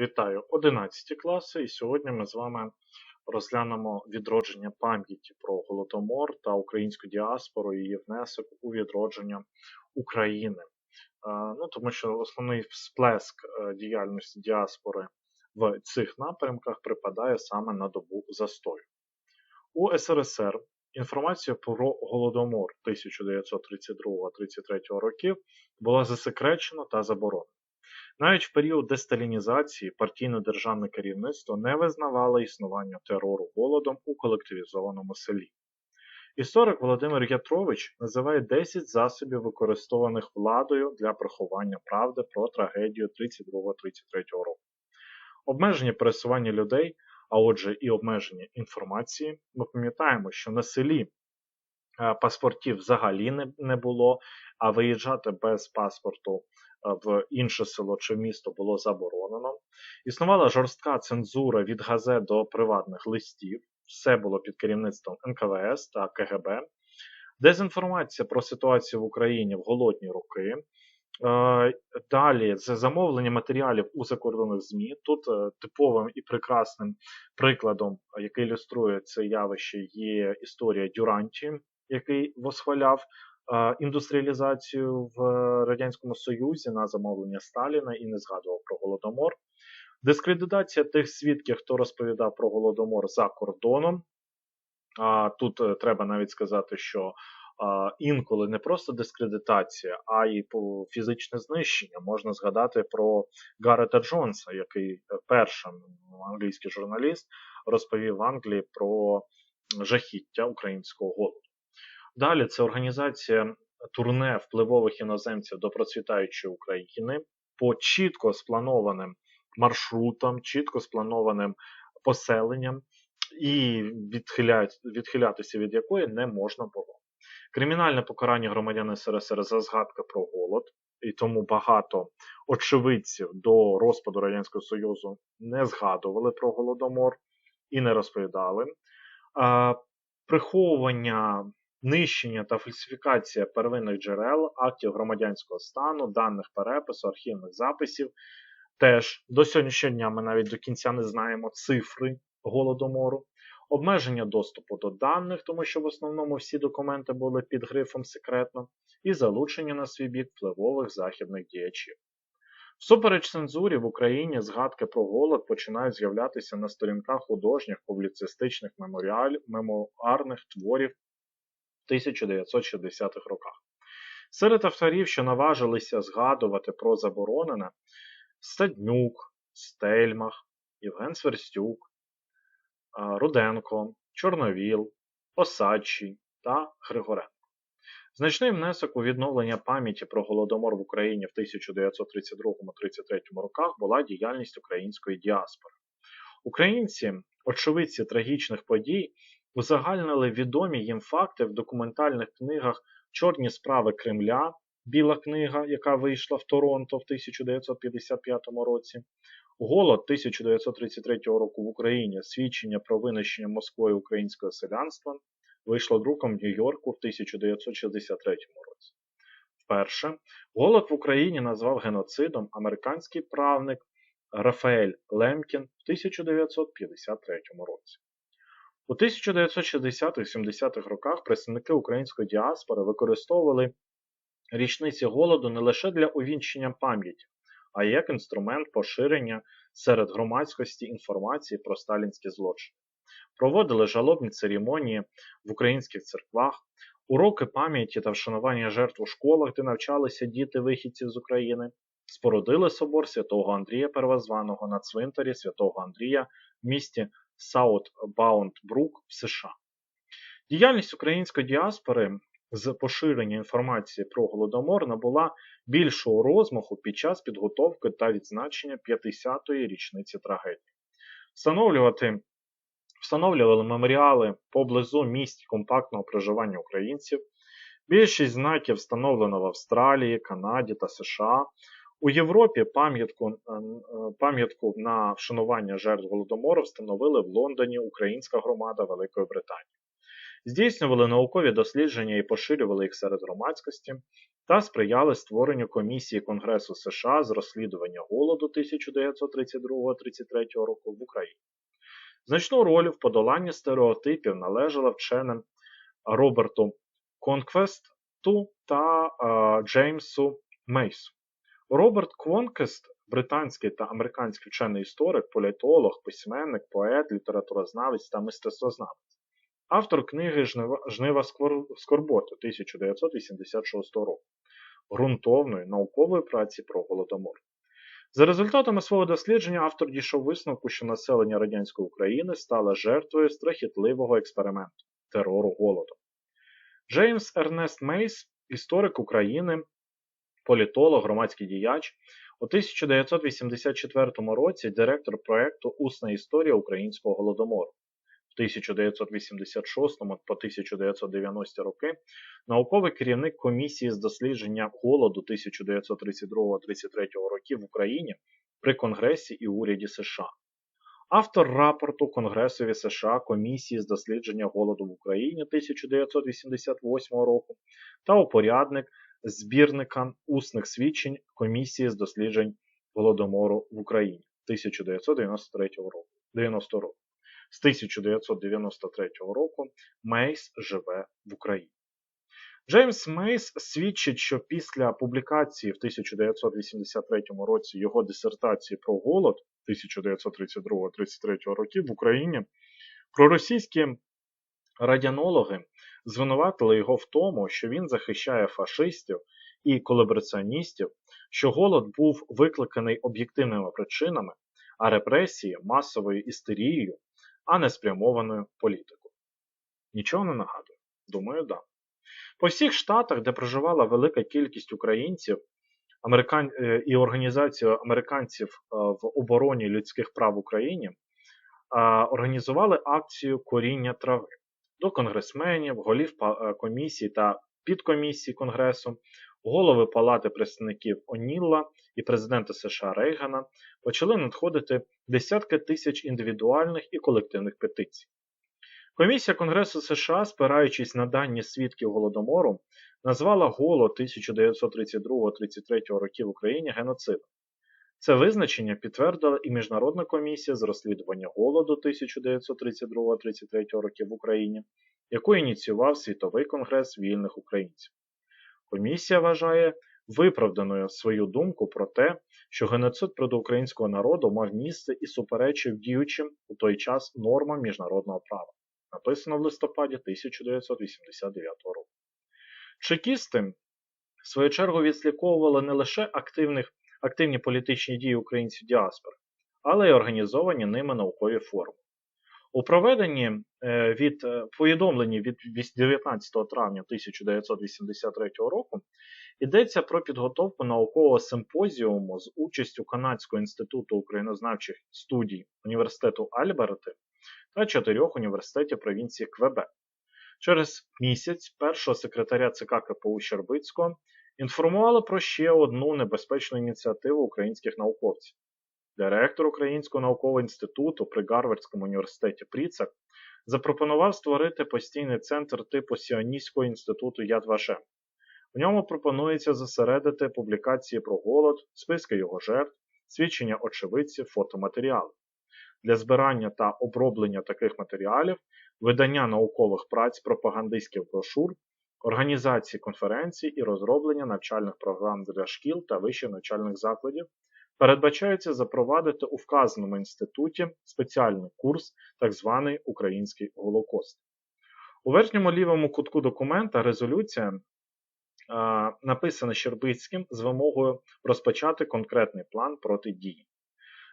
Вітаю 11 класи, і сьогодні ми з вами розглянемо відродження пам'яті про Голодомор та українську діаспору і її внесок у відродження України. Е, Ну, Тому що основний всплеск е, діяльності діаспори в цих напрямках припадає саме на добу застою. У СРСР інформація про Голодомор 1932-33 років була засекречена та заборонена. Навіть в період десталінізації партійне державне керівництво не визнавало існування терору голодом у колективізованому селі. Історик Володимир Ятрович називає 10 засобів, використованих владою для приховання правди про трагедію 32-33 року. Обмеження пересування людей, а отже, і обмеження інформації. Ми пам'ятаємо, що на селі е, паспортів взагалі не, не було, а виїжджати без паспорту в інше село чи місто було заборонено. Існувала жорстка цензура від газет до приватних листів. Все було під керівництвом НКВС та КГБ. Дезінформація про ситуацію в Україні в голодні роки. Далі це замовлення матеріалів у закордонних ЗМІ. Тут типовим і прекрасним прикладом, який ілюструє це явище, є історія Дюранті, який восхваляв індустріалізацію в Радянському Союзі на замовлення Сталіна і не згадував про Голодомор. Дискредитація тих свідків, хто розповідав про Голодомор за кордоном. А Тут е, треба навіть сказати, що інколи не просто дискредитація, а й фізичне знищення. Можна згадати про Гарета Джонса, який е, першим англійський журналіст розповів в Англії про жахіття українського голоду. Далі це організація турне впливових іноземців до процвітаючої України по чітко спланованим маршрутам, чітко спланованим поселенням, і відхилятися від якої не можна було. Кримінальне покарання громадян СРСР за згадка про голод, і тому багато очевидців до розпаду Радянського Союзу не згадували про голодомор і не розповідали. Приховування нищення та фальсифікація первинних джерел, актів громадянського стану, даних перепису, архівних записів. Теж до сьогоднішнього дня ми навіть до кінця не знаємо цифри голодомору, обмеження доступу до даних, тому що в основному всі документи були під грифом секретно, і залучення на свій бік впливових західних діячів. Всупереч цензурі в Україні згадки про голод починають з'являтися на сторінках художніх, публіцистичних мемуарних творів 1960-х роках. Серед авторів, що наважилися згадувати про заборонене, Стаднюк, Стельмах, Євген Сверстюк, Руденко, Чорновіл, Осадчий та Григоренко. Значний внесок у відновлення пам'яті про Голодомор в Україні в 1932-33 роках була діяльність української діаспори. Українці, очевидці трагічних подій, узагальнили відомі їм факти в документальних книгах Чорні справи Кремля, Біла книга, яка вийшла в Торонто в 1955 році, Голод 1933 року в Україні свідчення про винищення Москвою українського селянства вийшло друком в Нью-Йорку в 1963 році. Вперше голод в Україні назвав геноцидом американський правник Рафаель Лемкін в 1953 році. У 1960-70-х роках представники української діаспори використовували річниці голоду не лише для увінчення пам'яті, а й як інструмент поширення серед громадськості інформації про сталінські злочини. Проводили жалобні церемонії в українських церквах, уроки пам'яті та вшанування жертв у школах, де навчалися діти вихідців з України, спорудили собор святого Андрія Первозваного на цвинтарі святого Андрія в місті Саут-Баунд-Брук в США. Діяльність української діаспори з поширення інформації про Голодомор набула більшого розмаху під час підготовки та відзначення 50-ї річниці трагедії. Встановлювати Встановлювали меморіали поблизу місць компактного проживання українців. Більшість знаків встановлено в Австралії, Канаді та США. У Європі пам'ятку е, е, пам'ятку на вшанування жертв Голодомору встановили в Лондоні Українська громада Великої Британії. здійснювали наукові дослідження і поширювали їх серед громадськості, та сприяли створенню комісії Конгресу США з розслідування голоду 1932-33 року в Україні. Значну роль в подоланні стереотипів належала вченим Роберту Конквесту та е, Джеймсу Мейсу. Роберт Конквест британський та американський вчений історик, політолог, письменник, поет, літературознавець та мистецтвознавець, автор книги Жнива, Скорботи 1986 року, ґрунтовної наукової праці про Голодомор. За результатами свого дослідження автор дійшов висновку, що населення радянської України стало жертвою страхітливого експерименту терору голоду. Джеймс Ернест Мейс, історик України, політолог, громадський діяч, у 1984 році директор проєкту Усна історія українського голодомору. В 1986 по 1990 роки науковий керівник комісії з дослідження голоду 1932-33 років в Україні при Конгресі і уряді США. Автор рапорту Конгресові США Комісії з дослідження голоду в Україні 1988 року та упорядник збірника усних свідчень Комісії з досліджень Голодомору в Україні 1993 року. 90 року. З 1993 року Мейс живе в Україні. Джеймс Мейс свідчить, що після публікації в 1983 році його дисертації про голод 1932-33 років в Україні проросійські радянологи звинуватили його в тому, що він захищає фашистів і колабораціоністів, що голод був викликаний об'єктивними причинами, а репресії масовою істерією, а не спрямованою політикою. Нічого не нагадую? Думаю, да. По всіх штатах, де проживала велика кількість українців американ... Е, і організацію американців е, в обороні людських прав в Україні, організували акцію коріння трави до конгресменів, голів е, комісій та підкомісій Конгресу, голови Палати представників Онілла і президента США Рейгана почали надходити десятки тисяч індивідуальних і колективних петицій. Комісія Конгресу США, спираючись на дані свідків Голодомору, назвала голод 1932-33 років в Україні геноцидом. Це визначення підтвердила і Міжнародна комісія з розслідування голоду 1932-33 років в Україні, яку ініціював Світовий конгрес вільних українців. Комісія вважає виправданою свою думку про те, що геноцид проти українського народу мав місце і суперечив діючим у той час нормам міжнародного права, написано в листопаді 1989 року. Чекісти, в свою чергу, відслідковували не лише активних активні політичні дії українців діаспори, але й організовані ними наукові форуми. У проведенні е, від е, повідомленні від 19 травня 1983 року йдеться про підготовку наукового симпозіуму з участю Канадського інституту українознавчих студій університету Альберти та чотирьох університетів провінції Квебек. Через місяць першого секретаря ЦК КПУ Щербицького інформували про ще одну небезпечну ініціативу українських науковців. Директор Українського наукового інституту при Гарвардському університеті Пріцак запропонував створити постійний центр типу Сіоністського інституту Яд Вашем. В ньому пропонується зосередити публікації про голод, списки його жертв, свідчення очевидців, фотоматеріали. Для збирання та оброблення таких матеріалів, видання наукових праць пропагандистських брошур організації конференцій і розроблення навчальних програм для шкіл та вищих навчальних закладів, передбачається запровадити у вказаному інституті спеціальний курс, так званий Український Голокост. У верхньому лівому кутку документа резолюція а, написана Щербицьким з вимогою розпочати конкретний план протидії.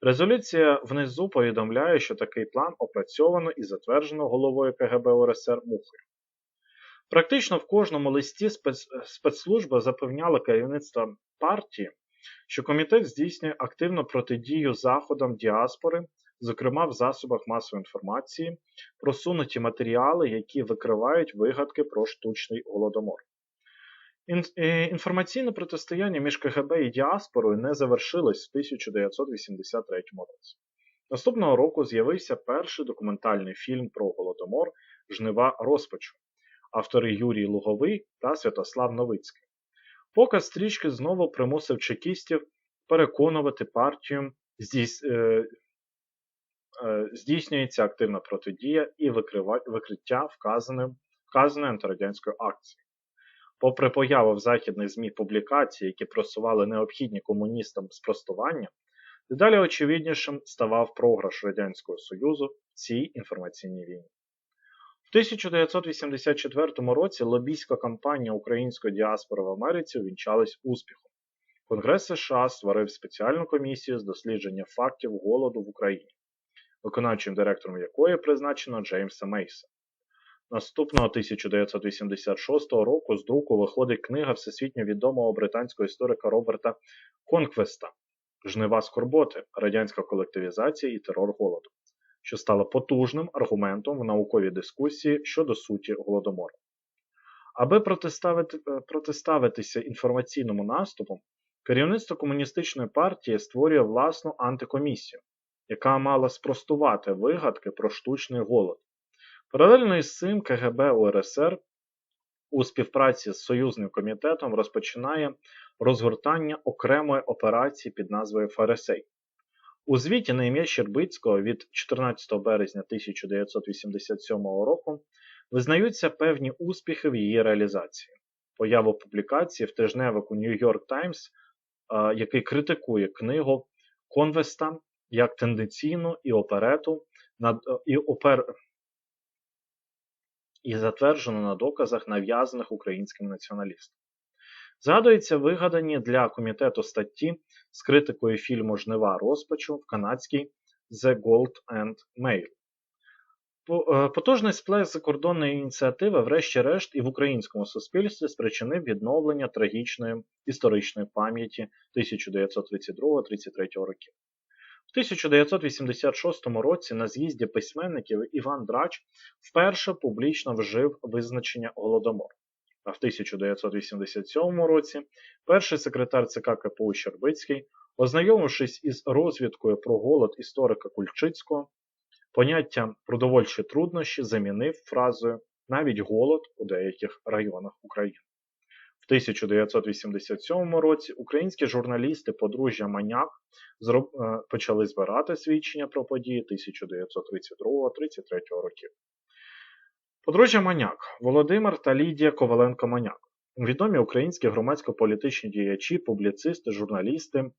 Резолюція внизу повідомляє, що такий план опрацьовано і затверджено головою КГБ УРСР Мухою. Практично в кожному листі спецслужба запевняла керівництво партії, що комітет здійснює активну протидію заходам діаспори, зокрема в засобах масової інформації, просунуті матеріали, які викривають вигадки про штучний голодомор. Е, інформаційне протистояння між КГБ і діаспорою не завершилось в 1983 році. Наступного року з'явився перший документальний фільм про Голодомор Жнива розпачу, автори Юрій Луговий та Святослав Новицький. Показ стрічки знову примусив чекістів переконувати партію, здійс... е... Е... здійснюється активна протидія і викриття вказаним... вказаної антирадянської акції. Попри появу в західних ЗМІ публікацій, які просували необхідні комуністам спростування, дедалі очевиднішим ставав програш Радянського Союзу в цій інформаційній війні. В 1984 році лобійська кампанія української діаспори в Америці увінчалась успіхом. Конгрес США створив спеціальну комісію з дослідження фактів голоду в Україні, виконавчим директором якої призначено Джеймса Мейса. Наступного 1986 року з друку виходить книга всесвітньо відомого британського історика Роберта Конквеста Жнива скорботи, радянська колективізація і терор голоду, що стала потужним аргументом в науковій дискусії щодо суті голодомору. Аби протиставити, протиставитися інформаційному наступу, керівництво комуністичної партії створює власну антикомісію, яка мала спростувати вигадки про штучний голод. Паралельно із цим КГБ УРСР у співпраці з Союзним комітетом розпочинає розгортання окремої операції під назвою Фарисей. У звіті на ім'я Щербицького від 14 березня 1987 року визнаються певні успіхи в її реалізації. Появу публікації в тижневику New York Times, який критикує книгу Конвеста як тенденційну і оперету і опер, і затверджено на доказах, нав'язаних українським націоналістам. Згадуються вигадані для комітету статті з критикою фільму Жнива розпачу в канадській The Gold and Mail. Е, потужний сплеск закордонної ініціативи, врешті-решт, і в українському суспільстві спричинив відновлення трагічної історичної пам'яті 1932-33 років. В 1986 році на з'їзді письменників Іван Драч вперше публічно вжив визначення Голодомор. А в 1987 році перший секретар ЦК КПУ Щербицький, ознайомившись із розвідкою про голод історика Кульчицького, поняття продовольчі труднощі замінив фразою навіть голод у деяких районах України. В 1987 році українські журналісти подружжя Маняк е, почали збирати свідчення про події 1932-33 років. Подружжя Маняк Володимир та Лідія Коваленко-Маняк. Відомі українські громадсько-політичні діячі, публіцисти, журналісти,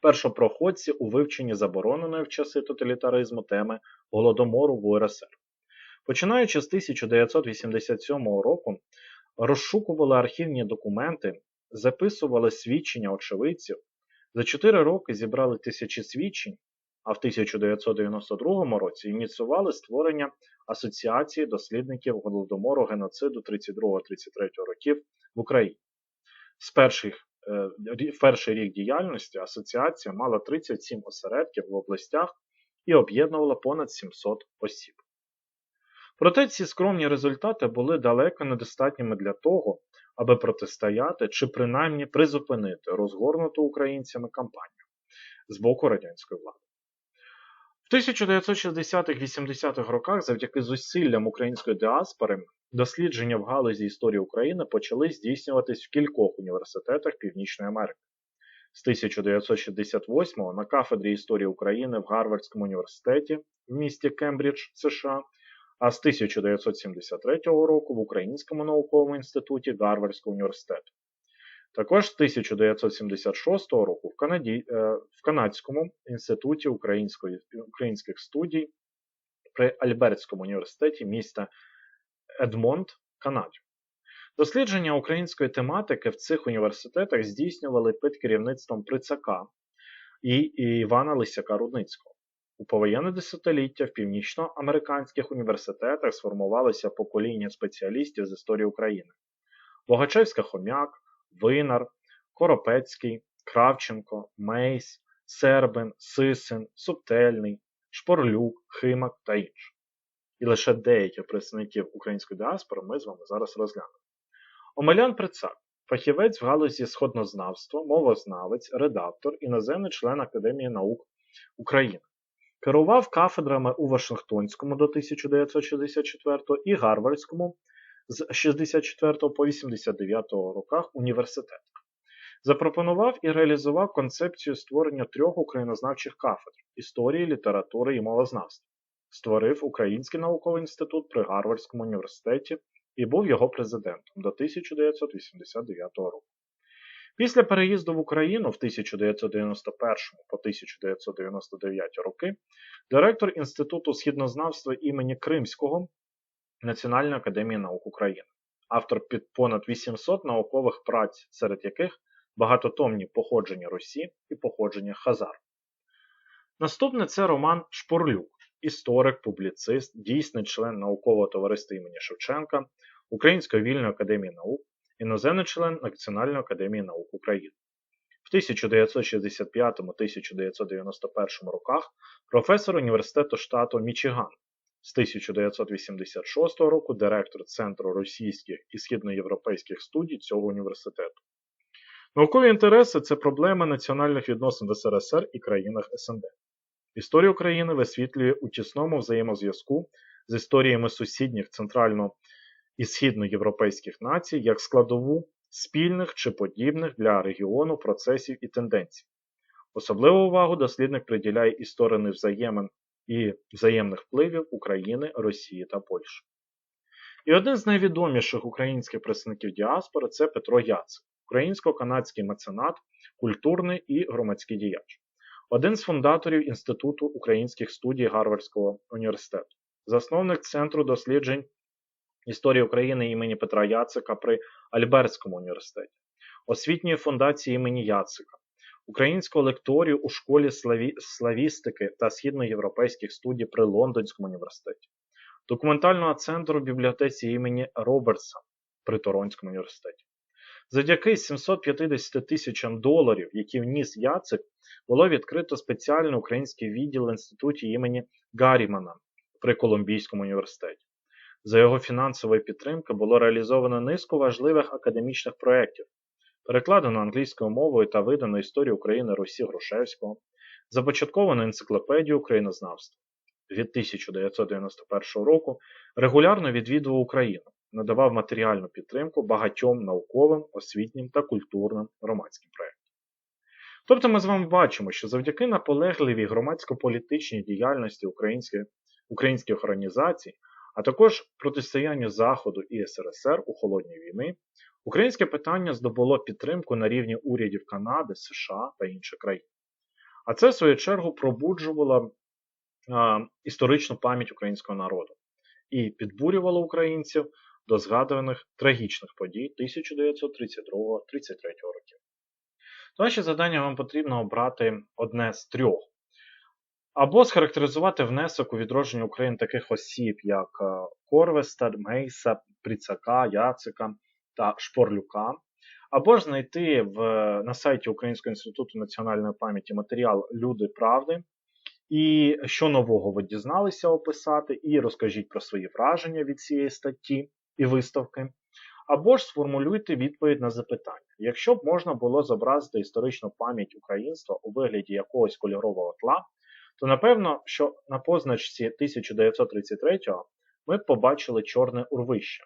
першопроходці у вивченні забороненої в часи тоталітаризму теми Голодомору в УРСР. Починаючи з 1987 року, розшукували архівні документи, записували свідчення очевидців. За 4 роки зібрали тисячі свідчень, а в 1992 році ініціювали створення Асоціації дослідників голодомору геноциду 32-33 років в Україні. З перших, е, в перший рік діяльності асоціація мала 37 осередків в областях і об'єднувала понад 700 осіб. Проте ці скромні результати були далеко недостатніми для того, аби протистояти чи принаймні призупинити розгорнуту українцями кампанію з боку радянської влади. В 1960-80-х роках завдяки зусиллям української діаспори дослідження в галузі історії України почали здійснюватись в кількох університетах Північної Америки. З 1968-го на кафедрі історії України в Гарвардському університеті в місті Кембридж, США а з 1973 року в Українському науковому інституті Гарвардського університету. Також з 1976 року в Канаді, е, в Канадському інституті українських студій при Альбертському університеті міста Едмонт, Канаді. Дослідження української тематики в цих університетах здійснювали під керівництвом Прицака і Івана Лисяка Рудницького. У повоєнне десятиліття в північноамериканських університетах сформувалося покоління спеціалістів з історії України: Богачевська Хомяк, Винар, Коропецький, Кравченко, Мейс, Сербин, Сисин, Субтельний, Шпорлюк, Химак та інші. І лише деяких представників української діаспори ми з вами зараз розглянемо. Омелян Прицак, фахівець в галузі сходнознавства, мовознавець, редактор, іноземний член Академії наук України Керував кафедрами у Вашингтонському до 1964 і Гарвардському з 64 по 89 роках університетах. Запропонував і реалізував концепцію створення трьох українознавчих кафедр історії, літератури і мовознавства. Створив Український науковий інститут при Гарвардському університеті і був його президентом до 1989 року. Після переїзду в Україну в 1991 по 1999 роки директор Інституту східнознавства імені Кримського Національної академії наук України, автор під понад 800 наукових праць, серед яких багатотомні походження Русі і походження Хазар. Наступне це Роман Шпорлюк, історик, публіцист, дійсний член наукового товариства імені Шевченка, Української вільної академії наук, іноземний член Національної академії наук України. В 1965-1991 роках професор університету штату Мічиган. З 1986 року директор Центру російських і східноєвропейських студій цього університету. Наукові інтереси це проблеми національних відносин в СРСР і країнах СНД. Історія України висвітлює у тісному взаємозв'язку з історіями сусідніх центрально- і східноєвропейських націй як складову спільних чи подібних для регіону процесів і тенденцій. Особливу увагу дослідник приділяє історії взаємин і взаємних впливів України, Росії та Польщі. І один з найвідоміших українських представників діаспори це Петро Яцик, українсько-канадський меценат, культурний і громадський діяч, один з фундаторів Інституту українських студій Гарвардського університету, засновник Центру досліджень історії України імені Петра Яцика при Альбертському університеті, освітньої фундації імені Яцика, українського лекторію у школі славі... славістики та східноєвропейських студій при Лондонському університеті, документального центру в бібліотеці імені Робертса при Торонському університеті. Завдяки 750 тисячам доларів, які вніс Яцик, було відкрито спеціальний український відділ в інституті імені Гаррімана при Колумбійському університеті. За його фінансової підтримки було реалізовано низку важливих академічних проєктів, перекладено англійською мовою та видано історію України Русі Грушевського, започатковано енциклопедію українознавства. Від 1991 року регулярно відвідував Україну, надавав матеріальну підтримку багатьом науковим, освітнім та культурним громадським проєктам. Тобто ми з вами бачимо, що завдяки наполегливій громадсько-політичній діяльності українських, українських організацій, а також протистоянню Заходу і СРСР у холодній війни, українське питання здобуло підтримку на рівні урядів Канади, США та інших країн. А це, в свою чергу, пробуджувало а, історичну пам'ять українського народу і підбурювало українців до згадуваних трагічних подій 1932-33 років. Ваше завдання вам потрібно обрати одне з трьох. Або схарактеризувати внесок у відродження України таких осіб, як Корвеста, Мейса, Пріцака, Яцика та Шпорлюка, або ж знайти в, на сайті Українського інституту національної пам'яті матеріал Люди правди, і що нового ви дізналися описати, і розкажіть про свої враження від цієї статті і виставки. Або ж сформулюйте відповідь на запитання. Якщо б можна було зобразити історичну пам'ять українства у вигляді якогось кольорового тла, то напевно, що на позначці 1933-го ми б побачили чорне урвище.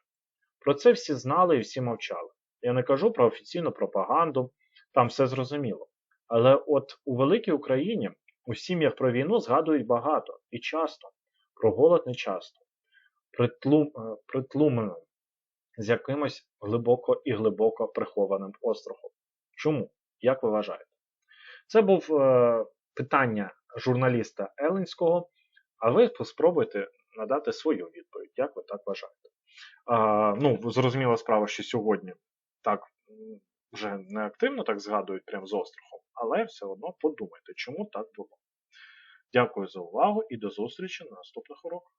Про це всі знали і всі мовчали. Я не кажу про офіційну пропаганду, там все зрозуміло. Але от у великій Україні у сім'ях про війну згадують багато і часто, про голод не часто, притлум, притлумленим з якимось глибоко і глибоко прихованим острахом. Чому? Як ви вважаєте? Це був е, питання журналіста Еленського, а ви спробуйте надати свою відповідь, як ви так вважаєте. Ну, Зрозуміла справа, що сьогодні так вже не активно так згадують прям з острахом, але все одно подумайте, чому так було. Дякую за увагу і до зустрічі на наступних уроках.